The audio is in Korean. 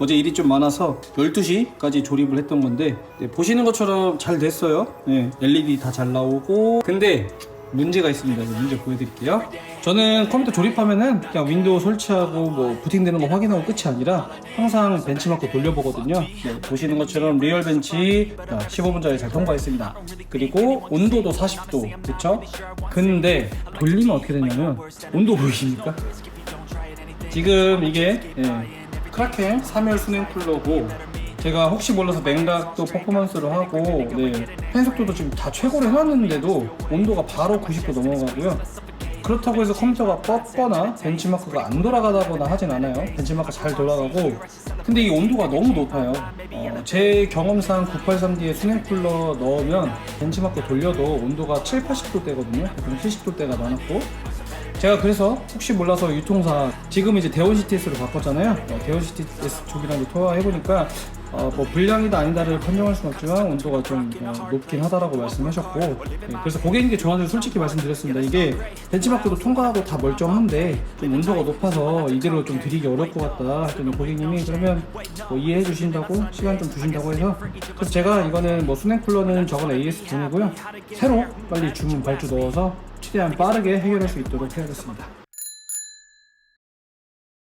어제 일이 좀 많아서 12시까지 조립을 했던 건데 네, 보시는 것처럼 잘 됐어요. 네, LED 다 잘 나오고. 근데 문제가 있습니다. 그 문제 보여드릴게요. 저는 컴퓨터 조립하면은 그냥 윈도우 설치하고 뭐 부팅되는 거 확인하고 끝이 아니라 항상 벤치마크 돌려보거든요. 네, 보시는 것처럼 리얼 벤치 15분짜리 잘 통과했습니다. 그리고 온도도 40도 그쵸? 근데 돌리면 어떻게 되냐면 온도 보이십니까? 지금 이게 예, 크라켄 3열 수냉 쿨러고 제가 혹시 몰라서 냉각도 퍼포먼스를 하고 네, 팬 속도도 지금 다 최고로 해놨는데도 온도가 바로 90도 넘어가고요. 그렇다고 해서 컴퓨터가 뻗거나 벤치마크가 안 돌아가다거나 하진 않아요. 벤치마크 잘 돌아가고. 근데 이 온도가 너무 높아요. 어, 제 경험상 983D에 수냉 쿨러 넣으면 벤치마크 돌려도 온도가 7, 80도 대거든요. 70도 대가 많았고 제가 그래서 혹시 몰라서 유통사 지금 이제 대원CTS로 바꿨잖아요. 어, 대원CTS 쪽이랑 이제 통화해 보니까 어, 뭐 불량이다 아니다를 판정할 수는 없지만 온도가 좀 어, 높긴 하다라고 말씀하셨고 네, 그래서 고객님께 저한테 솔직히 말씀드렸습니다. 이게 벤치마크도 통과하고 다 멀쩡한데 좀 온도가 높아서 이대로 좀 드리기 어려울 것 같다. 했더니 고객님이 그러면 뭐 이해해 주신다고 시간 좀 주신다고 해서 그래서 제가 이거는 뭐 수냉 쿨러는 저건 AS 중이고요. 새로 빨리 주문 발주 넣어서 최대한 빠르게 해결할 수 있도록 해야겠습니다.